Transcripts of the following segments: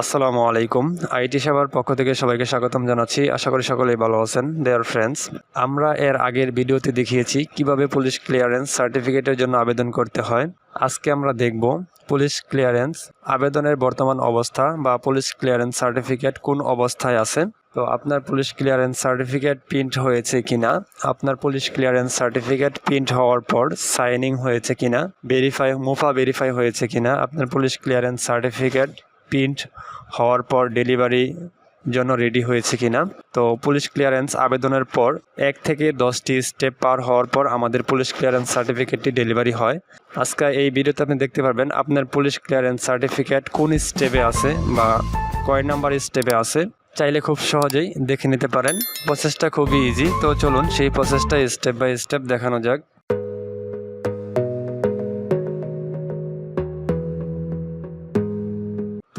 আসসালামু আলাইকুম। আইটি সেবার পক্ষ থেকে সবাইকে স্বাগতম জানাচ্ছি। আশা করি সকলেই ভালো আছেন। দেয়ার ফ্রেন্ডস আমরা এর আগের ভিডিওতে দেখিয়েছি কীভাবে পুলিশ ক্লিয়ারেন্স সার্টিফিকেটের জন্য আবেদন করতে হয়। আজকে আমরা দেখব পুলিশ ক্লিয়ারেন্স আবেদনের বর্তমান অবস্থা বা পুলিশ ক্লিয়ারেন্স সার্টিফিকেট কোন অবস্থায় আছে। তো আপনার পুলিশ ক্লিয়ারেন্স সার্টিফিকেট প্রিন্ট হয়েছে কিনা, আপনার পুলিশ ক্লিয়ারেন্স সার্টিফিকেট প্রিন্ট হওয়ার পর সাইনিং হয়েছে কিনা ভেরিফাই মুফা ভেরিফাই হয়েছে কিনা, আপনার পুলিশ ক্লিয়ারেন্স সার্টিফিকেট প্রিন্ট হওয়ার পর ডেলিভারি জন্য রেডি হয়েছে কিনা। তো পুলিশ ক্লিয়ারেন্স আবেদনের পর এক থেকে দশটি স্টেপ পার হওয়ার পর আমাদের পুলিশ ক্লিয়ারেন্স সার্টিফিকেটটি ডেলিভারি হয়। আজকে এই ভিডিওতে আপনি দেখতে পারবেন আপনার পুলিশ ক্লিয়ারেন্স সার্টিফিকেট কোন স্টেপে আছে বা কয় নাম্বার স্টেপে আছে। চাইলে খুব সহজেই দেখে নিতে পারেন। প্রসেসটা খুবই ইজি তো চলুন সেই প্রসেসটা স্টেপ বাই স্টেপ দেখানো যাক।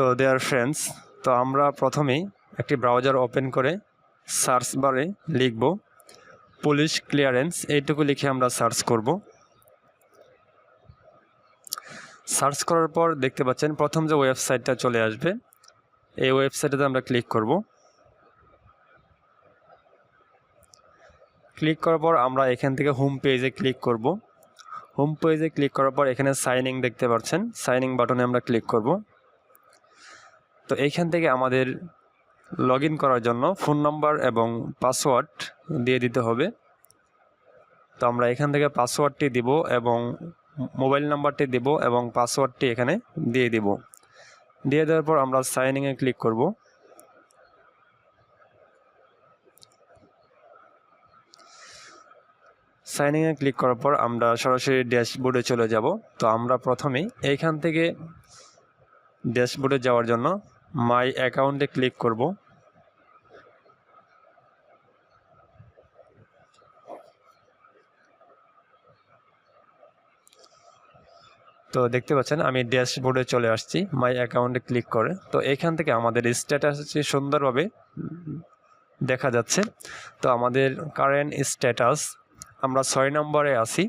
তো দেয়ার ফ্রেন্ডস তো আমরা প্রথমেই একটি ব্রাউজার ওপেন করে সার্চ বারে লিখব পুলিশ ক্লিয়ারেন্স এইটুকু লিখে আমরা সার্চ করব। সার্চ করার পর দেখতে পাচ্ছেন প্রথম যে ওয়েবসাইটটা চলে আসবে, এই ওয়েবসাইটে আমরা ক্লিক করব। ক্লিক করার পর আমরা এখান থেকে হোম পেজে ক্লিক করব। হোম পেজে ক্লিক করার পর এখানে সাইনিং দেখতে পাচ্ছেন সাইনিং বাটনে আমরা ক্লিক করব। তো এইখান থেকে আমাদের লগ করার জন্য ফোন নাম্বার এবং পাসওয়ার্ড দিয়ে দিতে হবে। তো আমরা এখান থেকে পাসওয়ার্ডটি দিব এবং মোবাইল নাম্বারটি দিব এবং পাসওয়ার্ডটি এখানে দিয়ে দিব। দিয়ে দেওয়ার পর আমরা সাইনিংয়ে ক্লিক করব। সাইনিংয়ে ক্লিক করার পর আমরা সরাসরি ড্যাশবোর্ডে চলে যাব। তো আমরা প্রথমেই এইখান থেকে ড্যাশবোর্ডে যাওয়ার জন্য মাই অ্যাকাউন্টে ক্লিক করব। তো দেখতে পাচ্ছেন, আমি ড্যাশবোর্ডে চলে আসছি, মাই অ্যাকাউন্টে ক্লিক করে। তো এখান থেকে আমাদের স্ট্যাটাস হচ্ছে সুন্দরভাবে দেখা যাচ্ছে। তো আমাদের কারেন্ট স্ট্যাটাস আমরা ছয় নম্বরে আছি।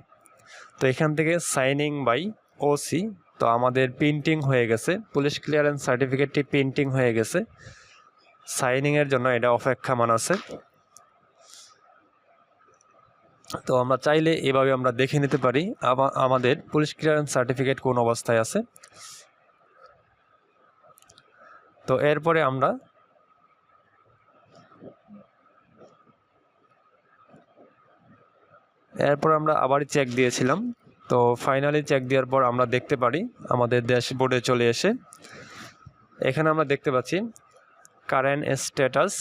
তো এখান থেকে সাইনিং বাই ওসি তো আমাদের প্রিন্টিং হয়ে গেছে। পুলিশ ক্লিয়ারেন্স সার্টিফিকেটটি প্রিন্টিং হয়ে গেছে। সাইনিংয়ের জন্য এটা অপেক্ষামান আছে তো আমরা চাইলে এভাবে আমরা দেখে নিতে পারি আমাদের পুলিশ ক্লিয়ারেন্স সার্টিফিকেট কোন অবস্থায় আছে। তো এরপরে আমরা এরপর আমরা আবার চেক দিয়েছিলাম। তো ফাইনালি চেক দেওয়ার পর আমরা দেখতে পারি, আমাদের ড্যাশবোর্ডে চলে এসে। এখানে আমরা দেখতে পাচ্ছি কারেন্ট স্ট্যাটাস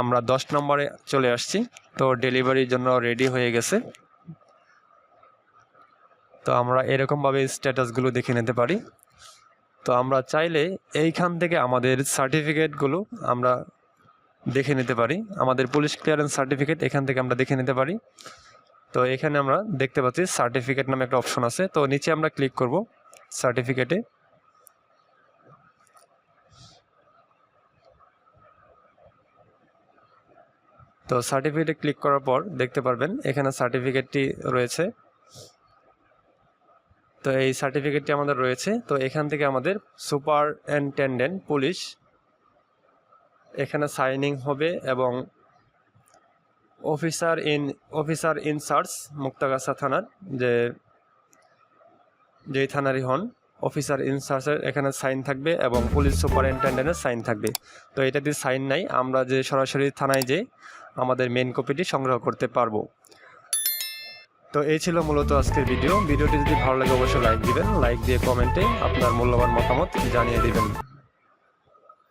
আমরা দশ নম্বরে চলে আসছি। তো ডেলিভারির জন্য রেডি হয়ে গেছে। তো আমরা এরকমভাবে স্ট্যাটাসগুলো দেখে নিতে পারি। তো আমরা চাইলে এইখান থেকে আমাদের সার্টিফিকেটগুলো আমরা দেখে নিতে পারি। আমাদের পুলিশ ক্লিয়ারেন্স সার্টিফিকেট এখান থেকে আমরা দেখে নিতে পারি। তো এখানে আমরা দেখতে পাচ্ছি সার্টিফিকেট নামে একটা অপশন আছে। তো নিচে আমরা ক্লিক করব সার্টিফিকেটে তো সার্টিফিকেটে ক্লিক করার পর দেখতে পারবেন, এখানে সার্টিফিকেটটি রয়েছে। তো এই সার্টিফিকেটটি আমাদের রয়েছে। তো এখান থেকে আমাদের সুপারইনটেন্ডেন্ট পুলিশ এখানে সাইনিং হবে এবং officer in, officer in charge Muktagachha থানার, যে, যেই থানারই হন, অফিসার ইনচার্জের এখানে সাইন থাকবে এবং পুলিশ সুপারিনটেন্ডেন্টের সাইন থাকবে। তো এটা এটাতে সাইন নাই, আমরা যে সরাসরি থানায় যে আমাদের মেন কপিটি সংগ্রহ করতে পারব। তো এই ছিল মূলত আজকের ভিডিও ভিডিওটি যদি ভালো লাগে, অবশ্যই লাইক দিবেন। লাইক দিয়ে কমেন্টে আপনার মূল্যবান মতামত জানিয়ে দিবেন।